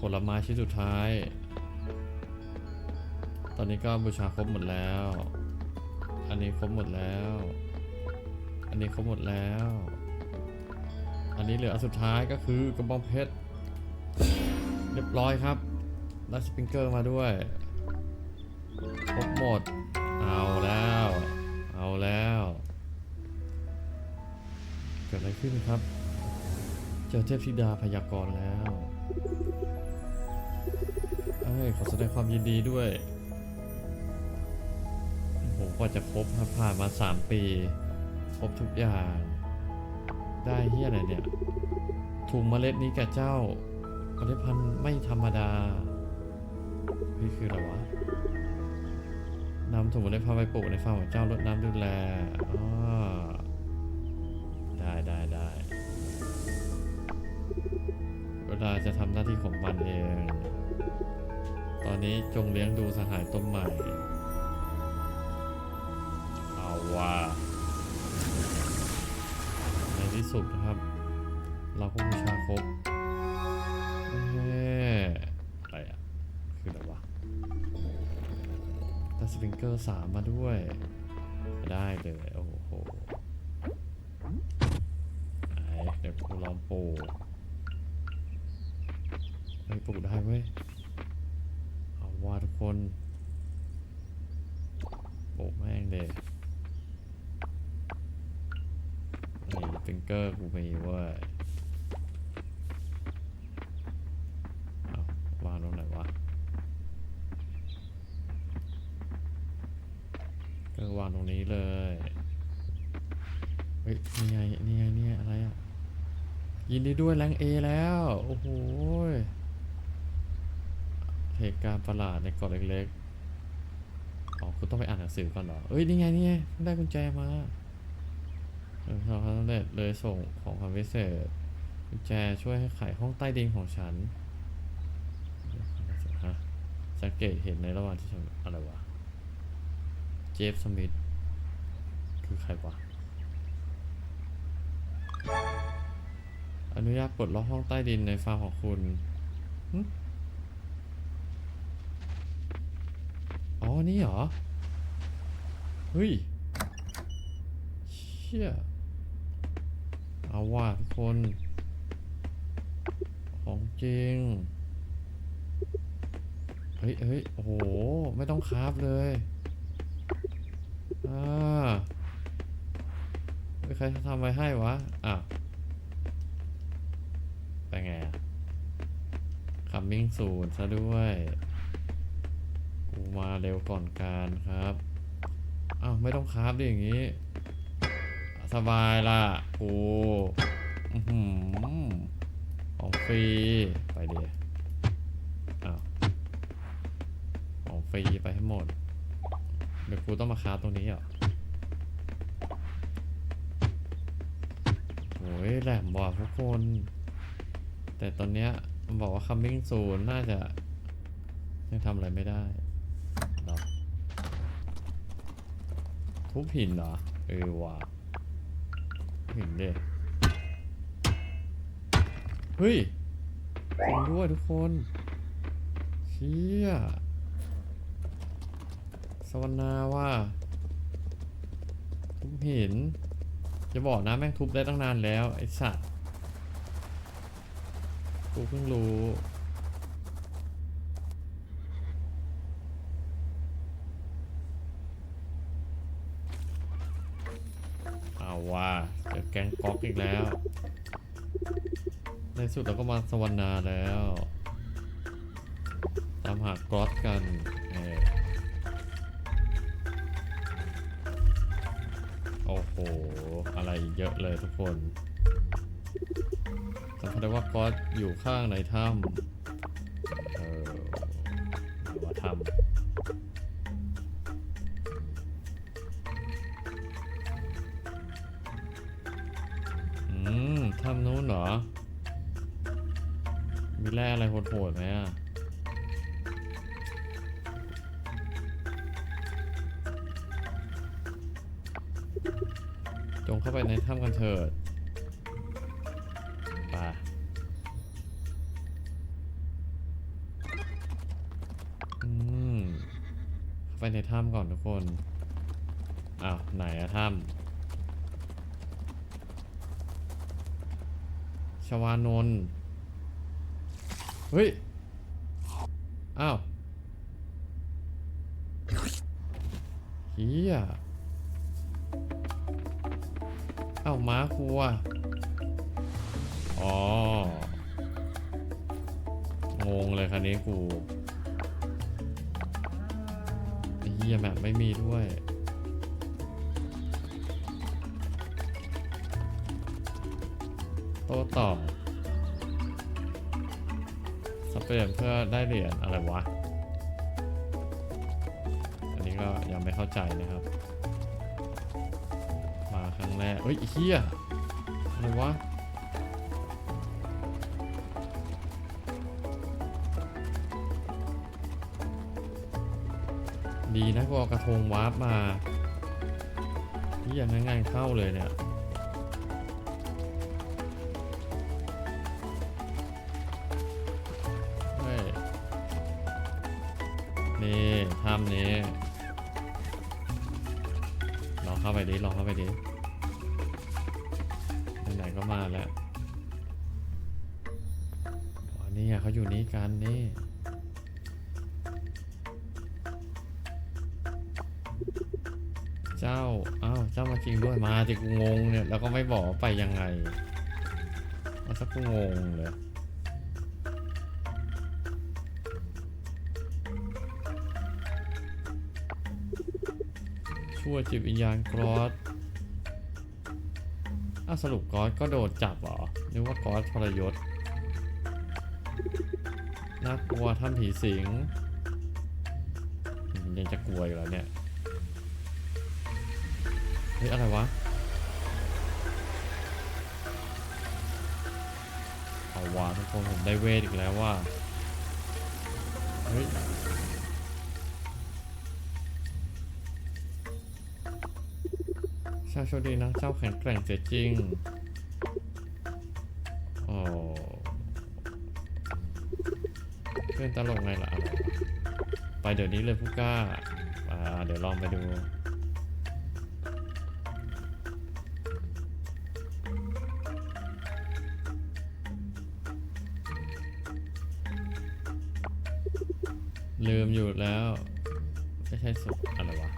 ผลไม้ชิ้นสุดท้าย ตอนนี้ก็บูชาครบหมดแล้ว อันนี้ครบหมดแล้ว อันนี้ครบหมดแล้ว อันนี้เหลืออันสุดท้ายก็คือกระบองเพชร เรียบร้อยครับได้สปริงเกอร์มาด้วย ครบหมด เอาแล้ว เอาแล้ว เกิดอะไรขึ้นครับ เจอเทพธิดาพยากรณ์แล้ว อ้ยขอแสดงความยินดีด้วย โอ้โหกว่าจะครบครับผ่านมา 3 ปี ครบทุกอย่าง ได้เฮียอะไรเนี่ยถุงเมล็ดนี้แก่เจ้าเมล็ดพันธุ์ไม่ธรรมดา นี่คืออะไรวะนำถุงเมล็ดพันธุ์ไปปลูกในฟาร์มของเจ้าลดน้ำดูแลอ๋อได้ได้ได้เวลาจะทำหน้าที่ของมันเอง อนนี้จงเลี้ยงดูสหายต้นใหม่ เอาว่าในที่สุดนะครับ เราก็บูชาครบเอ๊ะอะไรอะ คืออะไรวะได้สปริงเกอร์สามมาด้วย ได้เลย โอ้โหไหนเดี๋ยวกูลองปลูกเฮ้ปลูกได้เว้ยเอา ว่าทุกคนปลูกแม่งเลยนี่สปริงเกอร์กูมีเว้ยเอาวางตรงไหนวะก็วางตรงนี้เลย เฮ้ย นี่ไง นี่ไง นี่อะไรอะ ยินดีด้วยแรงเอแล้ว โอ้โห เหตุการณ์ประหลาดในเกาะเล็กๆ อ๋อ คุณต้องไปอ่านหนังสือก่อนเหรอ เอ้ย นี่ไง นี่ไงได้กุญแจมาเออเราสำเร็จเลยส่งของความพิเศษ กุญแจช่วยให้ไขห้องใต้ดินของฉันสังเกตเห็นในระหว่างที่ฉันอะไรวะ เจฟสมิธ คือใครวะ อนุญาตปลดล็อกห้องใต้ดินในฟาร์มของคุณ อ๋อนี่เหรอ เฮ้ยเชี่ยเอาว่ะทุกคน ของจริง เฮ้ยเฮ้ยโอ้โห ไม่ต้องคราฟเลย อ่าม่ใครทำไว้ให้วะ อะไปไงอะ coming soon ซะด้วย มาเร็วก่อนการครับอ้าวไม่ต้องคราฟดิอย่างงี้ สบายละกูอืออของฟรีไปเดียอ้าวของฟรีไปให้หมด เดี๋ยวกูต้องมาคราฟตรงนี้เหรอโอ้ยแหลมบอกทุกคน แต่ตอนเนี้ยบอกว่า coming soon น่าจะยังทำอะไรไม่ได้เนาะ ทุบหินเหรอ เออว่ะหินเด็เฮ้ยจริงด้วยทุกคนเชี่ยสวรรณาว่าทุบหินจะบอกนะแม่งทุบได้ตั้งนานแล้ว ไอสัตว์ กูเพิ่งรู้ เอาว่าเจอแก๊งก๊อกอีกแล้ว ในสุดเราก็มาสวรรณาแล้ว ตามหากรอสกันโอ้โห อะไรเยอะเลยทุกคนสัมผัสได้ว่ากรอสอยู่ข้างในถ้ำเออหรือว่าถ้ำ นเหรอ มีแร่อะไรโหดๆไหมอะ จงเข้าไปในถ้ำกันเถิดไปอืมไปในถ้ำก่อนทุกคน อ้าว ไหนอะถ้ำ ชวานนท์เฮ้ย อ้าวเฮียอ้าวม้าครัวอ๋องงเลยคันนี้กูเฮียแบบไม่มีด้วย ต้ตอบสเปรย์เพื่อได้เหรียญอะไรวะ อันนี้ก็ยังไม่เข้าใจนะครับ มาครั้งแรกเฮ้ยเฮียอะไรวะดีนะกูเอากระทงวาร์ปมาที่ยังง่ายๆเข้าเลยเนี่ย นี่ถ้ำนี้ลองเข้าไปดิลองเข้าไปดิไหนๆก็มาแล้วอ๋อนี่ไงเขาอยู่นี่กันนี่เจ้า อ้าว เจ้ามาจริงด้วย มาจิกูงงเนี่ย แล้วก็ไม่บอกไปยังไงเอาสักกูงงเลย ชั่วจิตวิญญาณกรอสอ้าสรุปกรอสก็โดนจับเหรอ นึกว่ากรอสทรยศ น่ากลัวทำผีสิง ยังจะกลัวอยู่แล้วเนี่ย เฮ้ย อะไรวะ เอาวะทุกคนผมได้เวทอีกแล้วว่า เฮ้ย ชาโชคดีนะ เจ้าแข็งแกร่งเสียจริงโอ้เพื่อนตลกไงล่ะอะไรไปเดี๋ยวนี้เลยผู้กล้าอ่าเดี๋ยวลองไปดูลืมอยู่แล้ว ไม่ใช่สุดอะไรวะ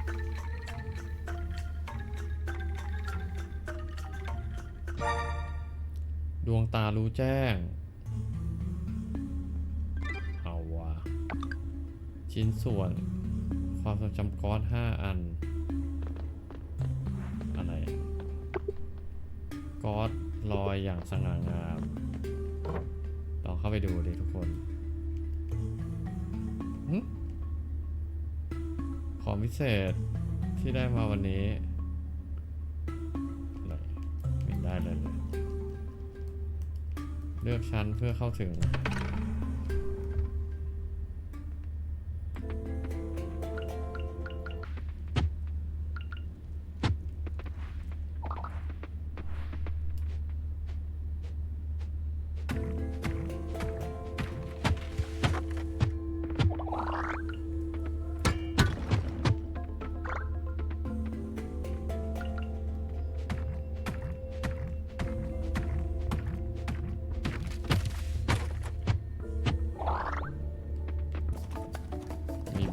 ดวงตารู้แจ้ง เอาวะชิ้นส่วน ความทรงจำก้อนห้าอัน อะไรก้อนลอยอย่างสง่างาม ลองเข้าไปดูดิทุกคนหึของพิเศษที่ได้มาวันนี้ เลือกชั้นเพื่อเข้าถึง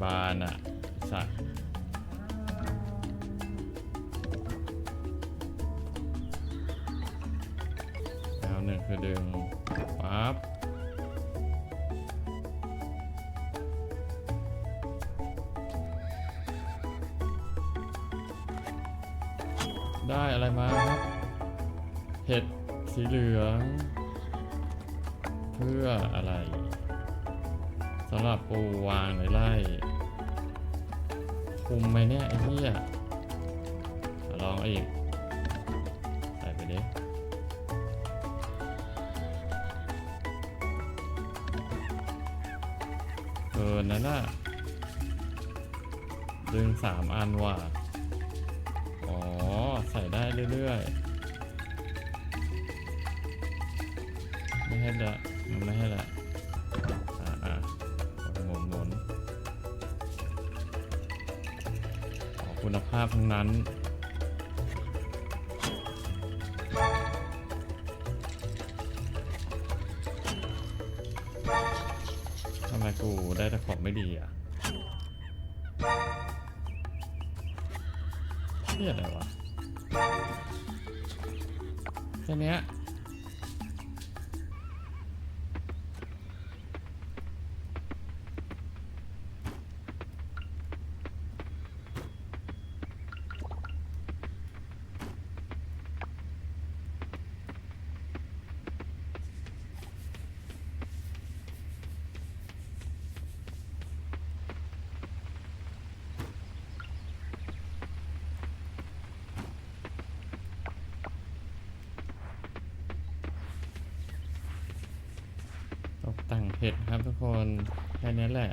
บานอะสัตว์แล้วหนึ่งคือดึงปั๊บได้อะไรมาครับ เห็ดสีเหลือง เพื่ออะไร สำหรับปูวางในไร่คุมไหมเนี่ยไอ้เหี้ยลองอีกใส่ไปดิเกินนั่นน่ะดึงสามอันว่ะ อ๋อ ใส่ได้เรื่อยๆ ไม่ให้ละมันไม่ให้ละ คุณภาพทั้งนั้น ทำไมกูได้แต่ของไม่ดีอะเครียดอะไรวะแค่นี้ เผ็ดครับทุกคนแค่นี้แหละ